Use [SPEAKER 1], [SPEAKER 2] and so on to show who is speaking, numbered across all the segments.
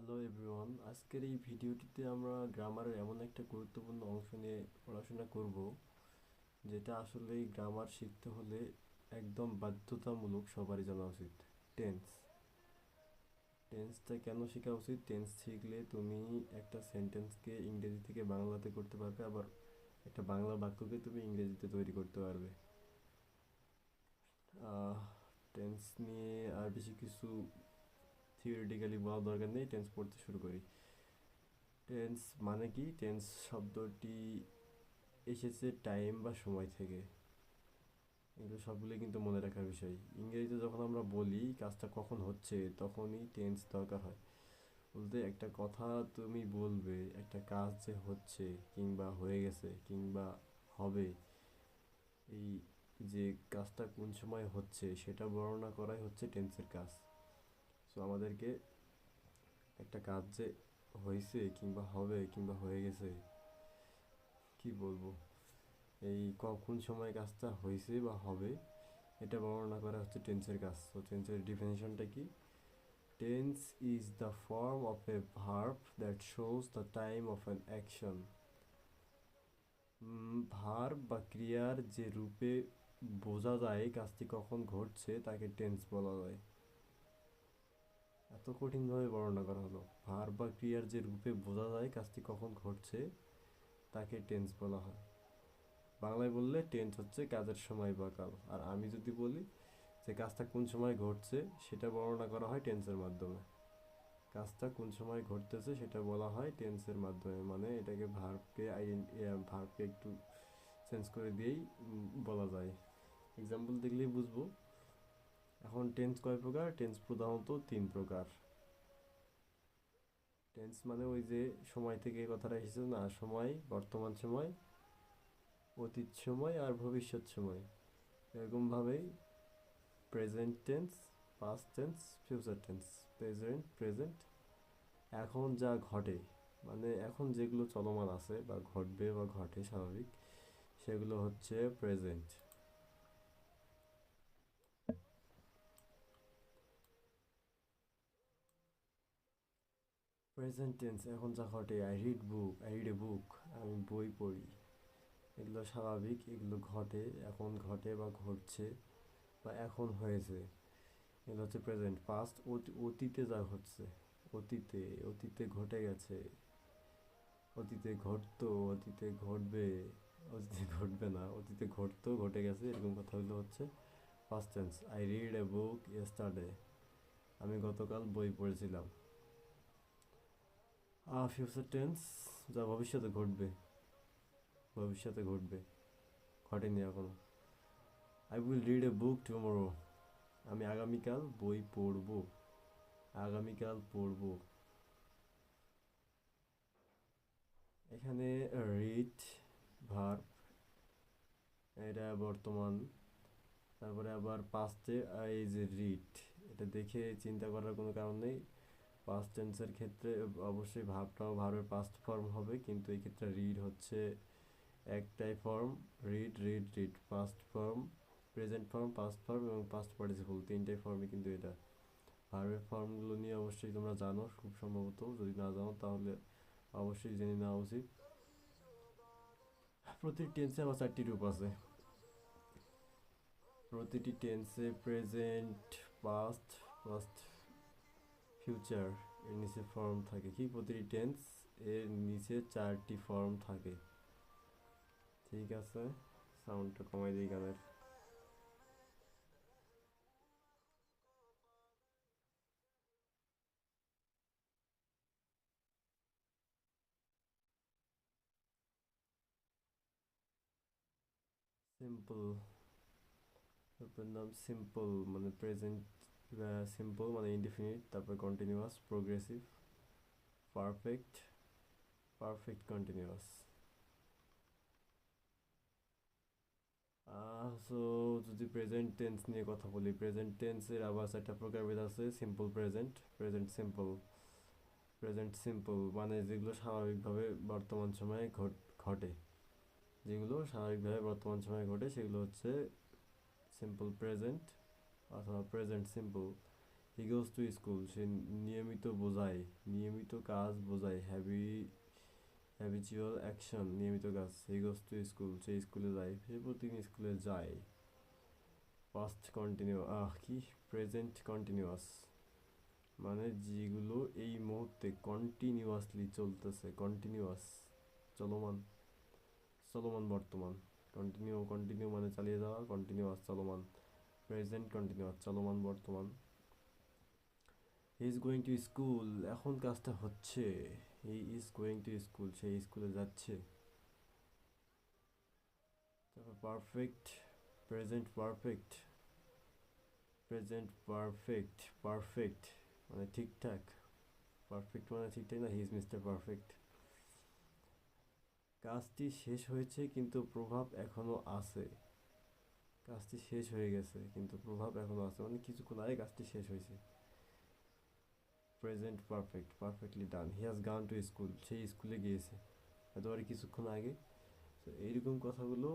[SPEAKER 1] Hello everyone আজকের এই ভিডিওটিতে আমরা গ্রামারের এমন একটা গুরুত্বপূর্ণ অংশ নিয়ে পড়াশোনা করব, যেটা আসলে গ্রামার শিখতে হলে একদম বাধ্যতামূলক সবারই জানা উচিত টেন্স টেন্সটা কেন শেখা উচিত? টেন্স শিখলে তুমি একটা সেন্টেন্সকে ইংরেজি থেকে বাংলাতে করতে পারবে, আবার একটা বাংলা বাক্যকে তুমি ইংরেজিতে তৈরি করতে পারবে। টেন্স নিয়ে আর বেশি কিছু থিওরিটিক্যালি বলার দরকার নেই টেন্স পড়তে শুরু করি। টেন্স মানে কি? টেন্স শব্দটি এসেছে টাইম বা সময় থেকে। এগুলো সবগুলোই কিন্তু মনে রাখার বিষয়। ইংরেজিতে যখন আমরা বলি কাজটা কখন হচ্ছে, তখনই টেন্স দরকার হয়। বলতে একটা কথা তুমি বলবে, একটা কাজ যে হচ্ছে কিংবা হয়ে গেছে কিংবা হবে, এই যে কাজটা কোন সময় হচ্ছে সেটা বর্ণনা করাই হচ্ছে টেন্সের কাজ। সো আমাদেরকে একটা কাজ যে হয়েছে কিংবা হবে কিংবা হয়ে গেছে, কি বলব? এই কখন সময় কাজটা হয়েছে বা হবে, এটা বর্ণনা করা হচ্ছে টেন্সের কাজ। তো টেন্সের ডিফিনেশনটা কি? Tense is the form of a verb that shows the time of an action verb বা ক্রিয়ার যে রূপে বোঝা যায় কাজটি কখন ঘটছে, তাকে টেন্স বলা যায়। এত কঠিনভাবে বর্ণনা করা হলো। ভার বা ক্রিয়ার যে রূপে বোঝা যায় কাজটি কখন ঘটছে, তাকে টেন্স বলা হয়। বাংলায় বললে টেন্স হচ্ছে কাজের সময় বা কাল। আর আমি যদি বলি যে কাজটা কোন সময় ঘটছে, সেটা বর্ণনা করা হয় টেন্সের মাধ্যমে। কাজটা কোন সময় ঘটতেছে, সেটা বলা হয় টেন্সের মাধ্যমে। মানে এটাকে ভার্বকে ভার্বকে একটু চেঞ্জ করে দিয়েই বলা যায়। এক্সাম্পল দেখলেই বুঝব। এখন টেন্স কয় প্রকার? টেন্স প্রধানত তিন প্রকার। টেন্স মানে ওই যে সময় থেকে কথাটা এসেছে না? সময়, বর্তমান সময়, অতীত সময় আর ভবিষ্যৎ সময়। এরকমভাবেই present tense past tense future tense present present এখন যা ঘটে মানে এখন যেগুলো চলমান আছে বা ঘটবে বা ঘটে স্বাভাবিক, সেগুলো হচ্ছে প্রেজেন্ট প্রেজেন্ট টেন্স এখন যা ঘটে I read book I read a book আমি বই পড়ি। এগুলো স্বাভাবিক, এগুলো ঘটে, এখন ঘটে বা ঘটছে বা এখন হয়েছে। এগুলো হচ্ছে প্রেজেন্ট পাস্ট অতীতে যা ঘটছে, অতীতে অতীতে ঘটে গেছে, অতীতে ঘটতো, অতীতে ঘটবে অতীতে ঘটবে না, অতীতে ঘটতো, ঘটে গেছে, এরকম কথাগুলো হচ্ছে first tense I read a book yesterday আমি গতকাল বই পড়েছিলাম। ফিউচার টেন্স যা ভবিষ্যতে ঘটবে। ভবিষ্যতে ঘটবে। ঘটেনি এখনও। I will read a book tomorrow আমি আগামীকাল বই পড়ব। আগামীকাল পড়ব। এখানে রিড ভার্ব এটা বর্তমান। তারপরে আবার পাস্টে এই যে রিড এটা দেখে চিন্তা করার কোনো কারণ নেই। পাস্ট টেন্সের ক্ষেত্রে অবশ্যই ভাবটাও ভার্বের পাস্ট ফর্ম হবে, কিন্তু এই ক্ষেত্রে রিড হচ্ছে একটাই form read read read past form present form past form এবং পাস্ট পার্টিসিপল তিনটাই ফর্মই কিন্তু এটা। ভার্বের ফর্মগুলো নিয়ে অবশ্যই তোমরা জানো খুব সম্ভবত, যদি না জানো তাহলে অবশ্যই জেনে নেওয়া উচিত। প্রতিটি টেন্সে আবার চারটি রূপ আছে। প্রতিটি টেন্সে প্রেজেন্ট পাস্ট পাস্ট ফিউচার এর নিচে ফর্ম থাকে। কি? প্রতিটি টেন্স এর নিচে চারটি ফর্ম থাকে। ঠিক আছে? সাউন্ডটা কমাই দিই গানের। সিম্পল নাম সিম্পল মানে প্রেজেন্ট সিম্পল মানে ইনডিফিনিট তারপর continuous progressive perfect perfect continuous so যদি প্রেজেন্ট টেন্স নিয়ে কথা বলি প্রেজেন্ট টেন্সের আবার চারটা প্রকারভেদ আছে simple present present simple present simple মানে যেগুলো স্বাভাবিকভাবে বর্তমান সময়ে ঘটে যেগুলো স্বাভাবিকভাবে বর্তমান সময়ে ঘটে, সেগুলো হচ্ছে সিম্পল প্রেজেন্ট অথবা present simple he goes to school সে নিয়মিত বোঝায়, নিয়মিত কাজ বোঝায় হ্যাবি হ্যাবিচুয়াল অ্যাকশন নিয়মিত কাজ হি গোজ টু স্কুল সে স্কুলে যায়, সে প্রতিদিন স্কুলে যায়। পাস্ট কন্টিনিউ আহ, কি? প্রেজেন্ট কন্টিনিউয়াস মানে যেগুলো এই মুহূর্তে কন্টিনিউয়াসলি চলতেছে কন্টিনিউয়াস চলমান চলমান বর্তমান। কন্টিনিউ কন্টিনিউ মানে চালিয়ে যাওয়া কন্টিনিউয়াস চলমান। প্রেজেন্ট কন্টিনিউয়াস চলমান বর্তমান। ইজ গোয়িং টু স্কুল এখন কাজটা হচ্ছে। He is going to school সে স্কুলে যাচ্ছে। তারপর perfect present perfect present perfect perfect মানে ঠিকঠাক। পারফেক্ট মানে ঠিকঠাক না হি ইজ মিস্টার পারফেক্ট কাজটি শেষ হয়েছে, কিন্তু প্রভাব এখনও আছে। কাজটি শেষ হয়ে গেছে, কিন্তু প্রভাব এখনও আছে। মানে কিছুক্ষণ আগে কাজটি শেষ হয়েছে। Present perfect perfectly done he has gone to school সেই স্কুলে গিয়েছে। একেবারে কিছুক্ষণ আগে। তো এইরকম কথাগুলো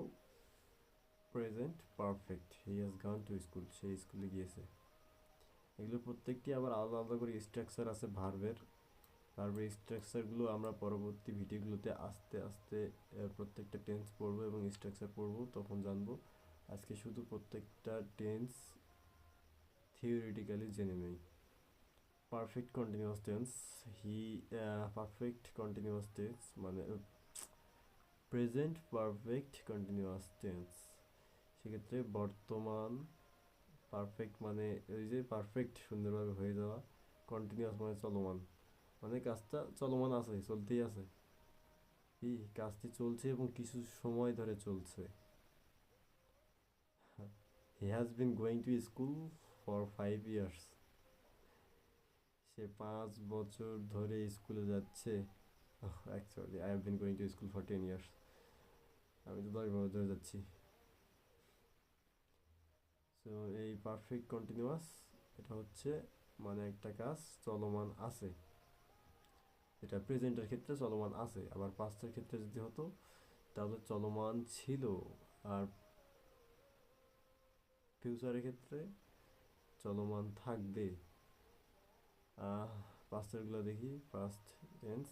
[SPEAKER 1] present perfect he has gone to school সেই স্কুলে গিয়েছে। এগুলো প্রত্যেকটি আবার আলাদা আলাদা করে স্ট্রাকচার আছে ভার্বের ভার্বের স্ট্রাকচারগুলো আমরা পরবর্তী ভিডিওগুলোতে আস্তে আস্তে প্রত্যেকটা টেন্স পড়ব এবং স্ট্রাকচার পড়ব, তখন জানব। আজকে শুধু প্রত্যেকটা টেন্স থিওরিটিক্যালি জেনে নেই। Perfect continuous tense he perfect continuous tense মানে প্রেজেন্ট পারফেক্ট কন্টিনিউয়াস টেন্স সেক্ষেত্রে বর্তমান পারফেক্ট মানে ওই যে পারফেক্ট সুন্দরভাবে হয়ে যাওয়া কন্টিনিউয়াস মানে চলমান। মানে কাজটা চলমান আছে, চলতেই আছে। কি কাজটি চলছে এবং কিছু সময় ধরে চলছে। He has been going to school for five years সে পাঁচ বছর ধরে স্কুলে যাচ্ছে। Actually I have been going to school for ten years আমি তো দশ বছর ধরে যাচ্ছি। সো এই পারফেক্ট কন্টিনিউয়াস এটা হচ্ছে মানে একটা কাজ চলমান আছে। এটা প্রেজেন্টের ক্ষেত্রে চলমান আছে। আবার পাস্টের ক্ষেত্রে যদি হতো, তাহলে চলমান ছিল। আর ফিউচারের ক্ষেত্রে চলমান থাকবে। পাস্টেরগুলো দেখি পাস্ট টেন্স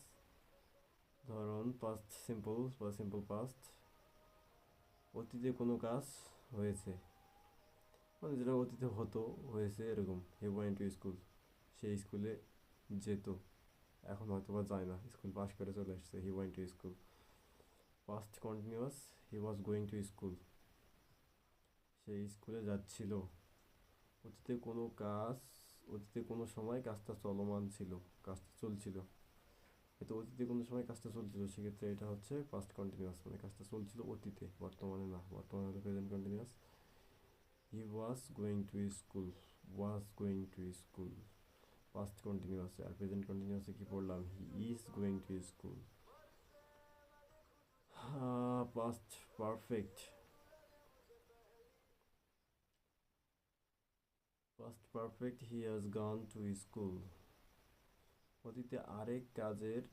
[SPEAKER 1] ধরুন পাস্ট সিম্পল বা সিম্পল পাস্ট অতীতে কোনো কাজ হয়েছে। মানে যেটা অতীতে হতো, হয়েছে এরকম হি ওয়েন্ট টু স্কুল সেই স্কুলে যেত। এখন হয়তো বা যায় না স্কুল পাস করে চলে এসছে he went to school past continuous he was going to school সেই স্কুলে যাচ্ছিল। অতীতে কোনো কাজ, অতীতে কোনো সময় কাজটা চলমান ছিল, কাজটা চলছিল। হয়তো অতীতে কোনো সময় কাজটা চলছিল, সেক্ষেত্রে এটা হচ্ছে পাস্ট কন্টিনিউয়াস মানে কাজটা চলছিল অতীতে, বর্তমানে না, বর্তমানে হলো present continuous he was going to school was going to school past কন্টিনিউয়াসে আর প্রেজেন্ট কন্টিনিউয়াসে কি পড়লাম? He is going to school past perfect past perfect he has gone to school অতীতে আরেক কাজের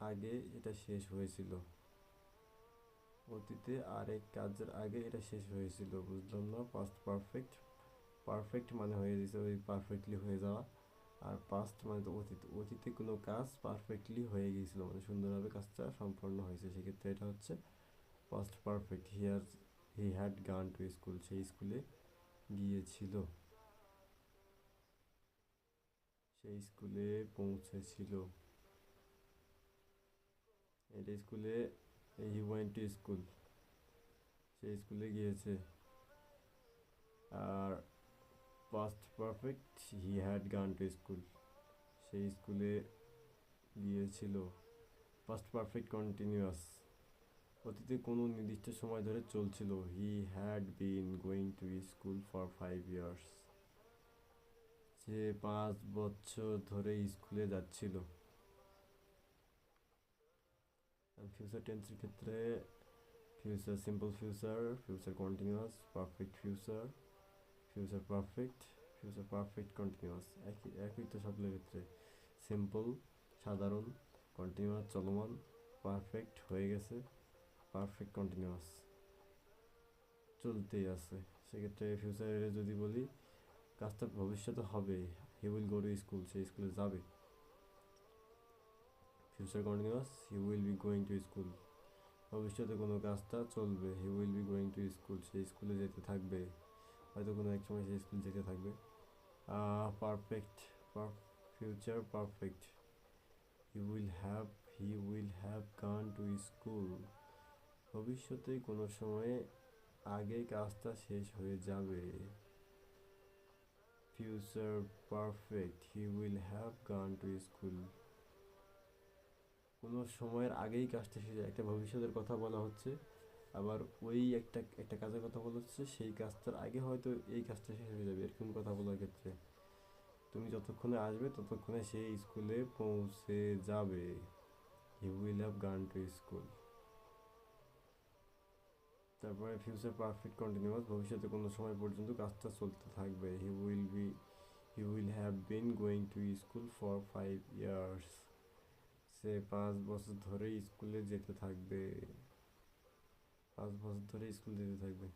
[SPEAKER 1] আগে এটা শেষ হয়েছিল। অতীতে আরেক কাজের আগে এটা শেষ হয়েছিল, বুঝলাম না? পাস্ট পারফেক্ট পারফেক্ট মানে হয়ে গেছে, ওই পারফেক্টলি হয়ে যাওয়া। আর পাস্ট মানে তো অতীত, অতীতে কোনো কাজ পারফেক্টলি হয়ে গিয়েছিল মানে সুন্দরভাবে কাজটা সম্পন্ন হয়েছে। সেক্ষেত্রে এটা হচ্ছে past perfect he has he had gone to school সেই স্কুলে গিয়েছিল। সেই স্কুলে পৌঁছেছিল এটা স্কুলে হি ওয়েন্ট স্কুল সেই স্কুলে গিয়েছে আর past perfect he had gone to school সেই স্কুলে গিয়েছিল পাস্ট পারফেক্ট কন্টিনিউয়াস অতীতে কোনো নির্দিষ্ট সময় ধরে চলছিল। He had been going to school for five years সে পাঁচ বছর ধরে স্কুলে যাচ্ছিল। ফিউচার টেন্সের ক্ষেত্রে future simple future future continuous perfect future future perfect future perfect continuous একই একই তো সবগুলোর ক্ষেত্রে। সিম্পল সাধারণ কন্টিনিউয়াস চলমান পারফেক্ট হয়ে গেছে পারফেক্ট কন্টিনিউয়াস চলতেই আছে। সেক্ষেত্রে ফিউচারে যদি বলি কাজটা ভবিষ্যতে হবে। He he will go to school সে স্কুলে যাবে। Future continuous he will be going to school ভবিষ্যতে কোনো কাজটা চলবে। He will be going to school সে স্কুলে যেতে থাকবে। হয়তো কোনো এক সময় সে স্কুল যেতে থাকবে। Perfect future perfect he will have he will have gone to school ভবিষ্যতে কোনো সময়ে আগে কাজটা শেষ হয়ে যাবে। Future perfect he will have gone to school কোনো সময়ের আগেই কাজটা শেষ একটা ভবিষ্যতের কথা বলা হচ্ছে, আবার ওই একটা একটা কাজের কথা বলা হচ্ছে, সেই কাজটার আগে হয়তো এই কাজটা শেষ হয়ে যাবে, এরকম কথা বলার ক্ষেত্রে। তুমি যতক্ষণে আসবে, ততক্ষণে সেই স্কুলে পৌঁছে যাবে। He will have gone to school তারপরে ফিউচার পারফেক্ট কন্টিনিউয়াস ভবিষ্যতে কোনো সময় পর্যন্ত কাজটা চলতে থাকবে। He will be he will have been going to school for five years সে পাঁচ বছর ধরে স্কুলে যেতে থাকবে। পাঁচ বছর ধরে স্কুল যেতে থাকবে।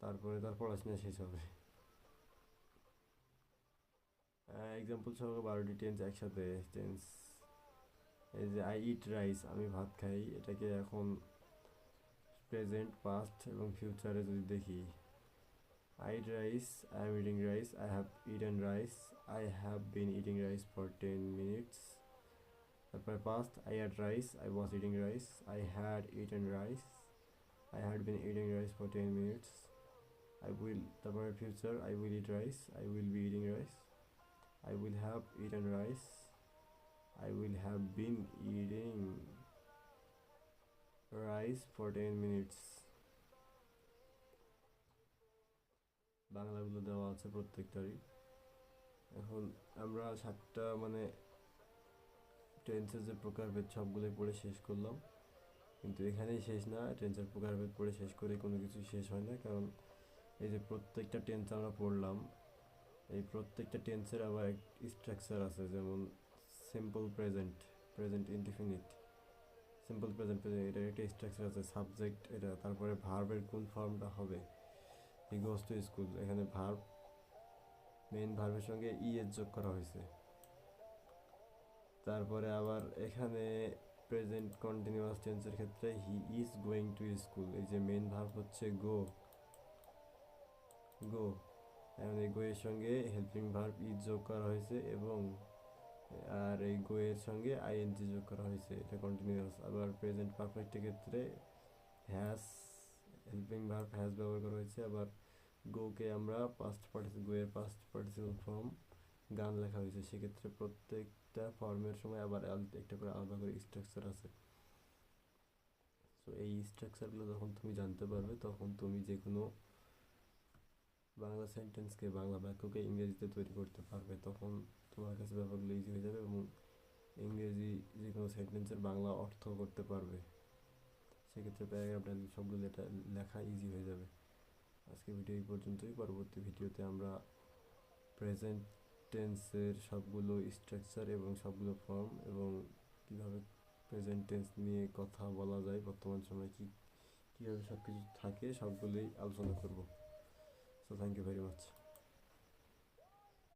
[SPEAKER 1] তারপরে তার পড়াশোনা শেষ হবে। এক্সাম্পল সহ বারোটি টেন্স একসাথে। টেন্স এই যে আই ইট রাইস আমি ভাত খাই, এটাকে এখন প্রেজেন্ট পাস্ট এবং ফিউচারে যদি দেখি I eat rice I am eating rice I have eaten rice I have been eating rice for ten minutes তারপরে past I had rice I was eating rice I had eaten rice I had been eating rice for ten minutes I will তারপরে future I will eat rice I will be eating rice I will have eaten rice. I will have been eating rice for 10 minutes. বাংলাগুলো দেওয়া আছে প্রত্যেকটারই। এখন আমরা সাতটা মানে টেন্সের যে প্রকারভেদ সবগুলোই পড়ে শেষ করলাম। কিন্তু এখানেই শেষ না টেন্সের প্রকারভেদ পড়ে শেষ করে কোনো কিছু শেষ হয় না। কারণ এই যে প্রত্যেকটা টেন্স আমরা পড়লাম, এই প্রত্যেকটা টেন্সের আবার স্ট্রাকচার আছে, যেমন simple present present indefinite simple present present এটার একটা স্ট্রাকচার আছে সাবজেক্ট এটা তারপরে ভার্বের কোন ফর্মটা হবে? হি গোস টু স্কুল এখানে ভার্ব মেইন ভার্বের সঙ্গে ই এর যোগ করা হয়েছে। তারপরে আবার এখানে প্রেজেন্ট কন্টিনিউয়াস টেন্সের ক্ষেত্রে he is going to school এই যে মেইন ভার্ব হচ্ছে গো গো এখন এই গোয়ের সঙ্গে হেল্পিং ভার্ব ইজ যোগ করা হয়েছে এবং আর এই গোয়ের সঙ্গে আইএনজি যোগ করা হয়েছে। এটা কন্টিনিউয়াস আবার প্রেজেন্ট পারফেক্টের ক্ষেত্রে হ্যাজ হেল্পিং ভার্ব হ্যাজ ব্যবহার করা হয়েছে। আবার গোকে আমরা পাস্ট পার্টিসি গোয়ের পাস্ট পার্টিসিপাল ফর্ম গান লেখা হয়েছে। সেক্ষেত্রে প্রত্যেকটা ফর্মের সময় আবার একটা করে আলাদা করে স্ট্রাকচার আছে। তো এই স্ট্রাকচারগুলো যখন তুমি জানতে পারবে, তখন তুমি যে কোনো বাংলা সেন্টেন্সকে বাংলা বাক্যকে ইংরেজিতে তৈরি করতে পারবে। তখন তোমার কাছে ব্যাপারগুলো ইজি হয়ে যাবে এবং ইংরেজি যে কোনো সেন্টেন্সের বাংলা অর্থ করতে পারবে। সেক্ষেত্রে প্যারাগ্রাফ সবগুলো এটা লেখা ইজি হয়ে যাবে। আজকে ভিডিও এই পর্যন্তই। পরবর্তী ভিডিওতে আমরা প্রেজেন্ট টেন্সের সবগুলো স্ট্রাকচার এবং সবগুলো ফর্ম এবং কীভাবে প্রেজেন্ট টেন্স নিয়ে কথা বলা যায়, বর্তমান সময়ে কী, কীভাবে সব কিছু থাকে, সবগুলোই আলোচনা করব। So thank you very much.